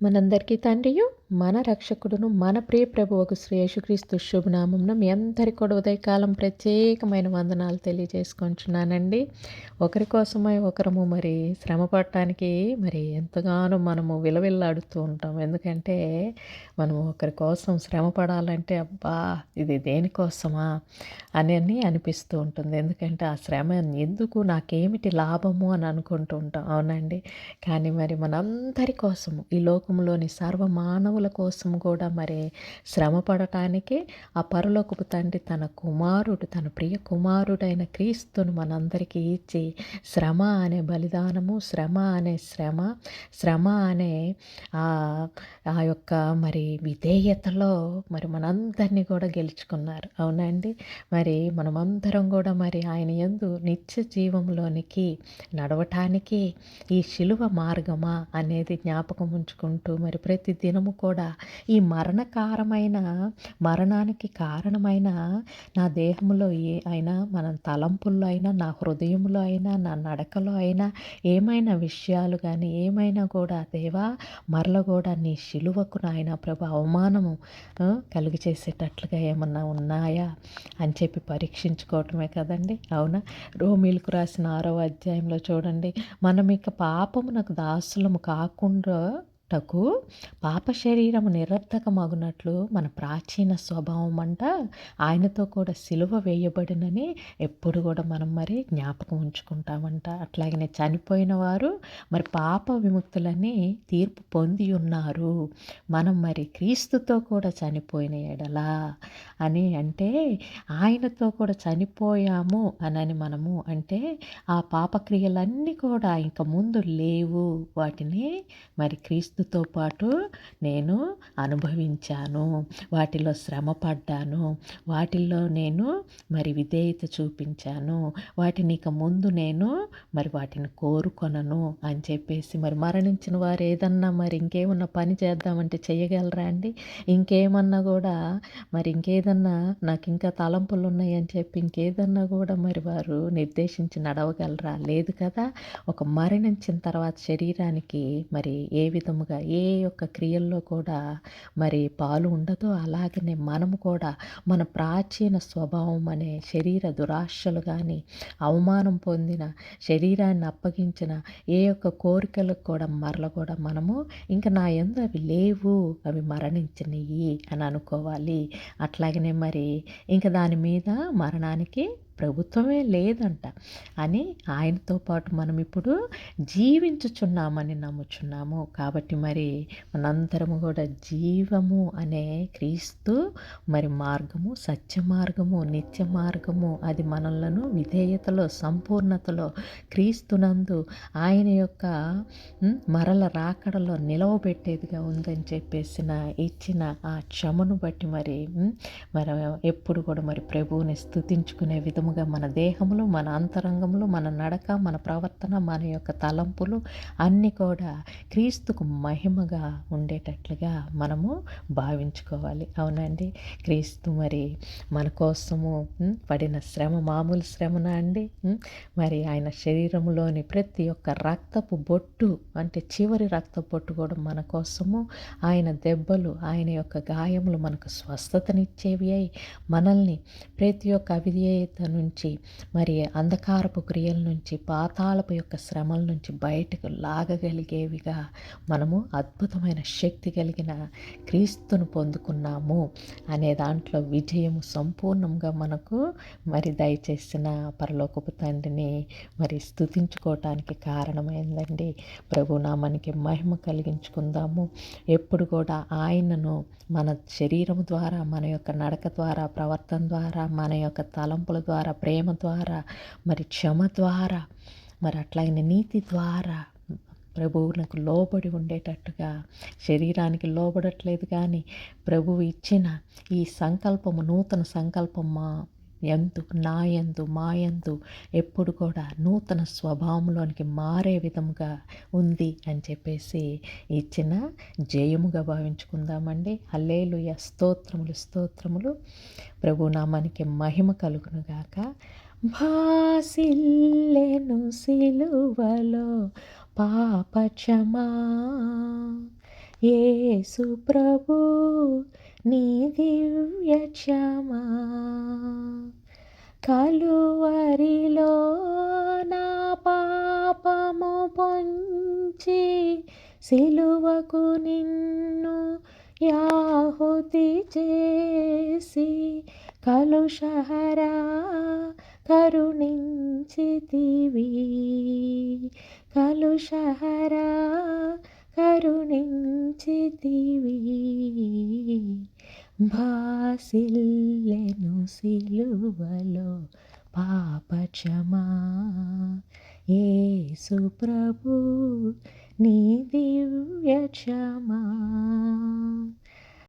మనందరికీ తండ్రియు మన రక్షకుడును మన ప్రియ ప్రభువుకు శ్రీ యేసుక్రీస్తు శుభనామంన మీ అందరి కూడా ఉదయకాలం ప్రత్యేకమైన వందనాలు తెలియజేసుకుంటున్నానండి ఒకరి కోసమై ఒకరము మరి శ్రమ పడటానికి మరి ఎంతగానో మనము విలవిల్లాడుతూ ఉంటాం. ఎందుకంటే మనము ఒకరి కోసం శ్రమ పడాలంటే అబ్బా ఇది దేనికోసమా అని అని అనిపిస్తూ ఉంటుంది. ఎందుకంటే ఆ శ్రమ ఎందుకు నాకేమిటి లాభము అని అనుకుంటూ ఉంటాం. అవునండి. కానీ మరి మనందరి కోసము ఈ లోకంలోని సర్వమానవుల కోసం కూడా మరి శ్రమ పడటానికి ఆ పరలోకపు తండ్రి తన కుమారుడు తన ప్రియ కుమారుడైన క్రీస్తును మనందరికీ ఇచ్చి శ్రమ అనే బలిదానము శ్రమ అనే శ్రమ శ్రమ అనే ఆ యొక్క మరి విధేయతలో మరి మనందరినీ కూడా గెలుచుకున్నారు. అవునండి. మరి మనమందరం కూడా మరి ఆయన ఎందు నిత్య జీవంలోనికి నడవటానికి ఈ శిలువ మార్గమా అనేది జ్ఞాపకం ఉంచుకుంటూ మరి ప్రతి దినము కూడా ఈ మరణకారమైన మరణానికి కారణమైన నా దేహంలో ఏ అయినా మన తలంపుల్లో అయినా నా హృదయంలో అయినా నా నడకలో అయినా ఏమైనా విషయాలు కానీ ఏమైనా కూడా దేవా మరల కూడా నీ శిలువకు నాయన ప్రభు అవమానము కలిగి చేసేటట్లుగా ఏమన్నా ఉన్నాయా అని చెప్పి పరీక్షించుకోవటమే కదండి. అవునా? రోమిల్కు రాసిన ఆరో అధ్యాయంలో చూడండి. మనం ఇక పాపమునకు దాసులము కాకుండా టకు పాప శరీరము నిరర్ధకమగునట్లు మన ప్రాచీన స్వభావం అంట ఆయనతో కూడా సిలువ వేయబడినని ఎప్పుడు కూడా మనం మరి జ్ఞాపకం ఉంచుకుంటామంట. అట్లాగనే చనిపోయిన వారు మరి పాప విముక్తులని తీర్పు పొంది ఉన్నారు. మనం మరి క్రీస్తుతో కూడా చనిపోయిన ఎడలా అని అంటే ఆయనతో కూడా చనిపోయాము అనని మనము అంటే ఆ పాపక్రియలన్నీ కూడా ఇంక ముందు లేవు. వాటిని మరి క్రీస్తు మనసుతో పాటు నేను అనుభవించాను వాటిలో శ్రమ పడ్డాను వాటిల్లో నేను మరి విధేయత చూపించాను వాటిని ఇక ముందు నేను మరి వాటిని కోరుకొనను అని చెప్పేసి మరి మరణించిన వారు ఏదన్నా మరి ఇంకేమన్నా పని చేద్దామంటే చేయగలరా అండి? ఇంకేమన్నా కూడా మరి ఇంకేదన్నా నాకు ఇంకా తలంపులు ఉన్నాయి అని చెప్పి ఇంకేదన్నా కూడా మరి వారు నిర్దేశించి నడవగలరా? లేదు కదా. ఒక మరణించిన తర్వాత శరీరానికి మరి ఏ విధము విధముగా ఏ యొక్క క్రియల్లో కూడా మరి పాలు ఉండదో అలాగనే మనము కూడా మన ప్రాచీన స్వభావం అనే శరీర దురాశలు కానీ అవమానం పొందిన శరీరాన్ని అప్పగించిన ఏ యొక్క కోరికలకు కూడా మరల కూడా మనము ఇంకా నా ఎందు అవి లేవు అవి మరణించినవి అని అనుకోవాలి. అట్లాగనే మరి ఇంకా దాని మీద మరణానికి ప్రభుత్వమే లేదంట. అని ఆయనతో పాటు మనం ఇప్పుడు జీవించుచున్నామని నమ్ముచున్నాము. కాబట్టి మరి మనందరము కూడా జీవము అనే క్రీస్తు మరి మార్గము సత్య మార్గము నిత్య మార్గము అది మనలను విధేయతలో సంపూర్ణతలో క్రీస్తునందు ఆయన యొక్క మరల రాకడలో నిలవబెట్టేదిగా ఉందని చెప్పేసిన ఇచ్చిన ఆ క్షమను బట్టి మరి మరి ఎప్పుడు కూడా మరి ప్రభువుని స్థుతించుకునే విధం విధముగా మన దేహములు మన అంతరంగములు మన నడక మన ప్రవర్తన మన యొక్క తలంపులు అన్నీ కూడా క్రీస్తుకు మహిమగా ఉండేటట్లుగా మనము భావించుకోవాలి. అవునండి? క్రీస్తు మరి మన కోసము పడిన శ్రమ మామూలు శ్రమనా అండి? మరి ఆయన శరీరంలోని ప్రతి ఒక్క రక్తపు బొట్టు అంటే చివరి రక్త బొట్టు కూడా మన కోసము. ఆయన దెబ్బలు ఆయన యొక్క గాయములు మనకు స్వస్థతనిచ్చేవి అయి మనల్ని ప్రతి ఒక్క అవిధేయతను నుంచి మరి అంధకారపు క్రియల నుంచి పాతాళపు యొక్క శ్రమల నుంచి బయటకు లాగగలిగేవిగా మనము అద్భుతమైన శక్తి కలిగిన క్రీస్తును పొందుకున్నాము అనే దాంట్లో విజయము సంపూర్ణంగా మనకు మరి దయచేసిన పరలోకపు తండ్రిని మరి స్థుతించుకోవటానికి కారణమైందండి. ప్రభునామానికి మహిమ కలిగించుకుందాము. ఎప్పుడు కూడా ఆయనను మన శరీరం ద్వారా మన యొక్క నడక ద్వారా ప్రవర్తన ద్వారా మన యొక్క తలంపుల ద్వారా ద్వారా ప్రేమ ద్వారా మరి క్షమ ద్వారా మరి అట్లాగే నీతి ద్వారా ప్రభువునకు లోబడి ఉండేటట్టుగా శరీరానికి లోబడట్లేదు కానీ ప్రభువు ఇచ్చిన ఈ సంకల్పము నూతన సంకల్పం మా ఎందు నాయందు మాయందు ఎప్పుడు కూడా నూతన స్వభావంలోనికి మారే విధముగా ఉంది అని చెప్పేసి ఇచ్చిన జయముగా భావించుకుందామండి. హల్లేలు స్తోత్రములు స్తోత్రములు. ప్రభునామానికి మహిమ కలుగునుగాక. భాసిల్లెను సిలువలో పాపచమా ఏసు ప్రభు నీ దివ్య క్షమా. కలువరిలో నా పాపము పొంచి సిలువకు నిన్ను యాహుతి చేసి కలుషహరా కరుణించితివి. కలుషహరా కరుణించితివి. భాసిల్లెను సిలువలో పాపక్షమా. ఏ ప్రభు నీ దివ్య క్షమా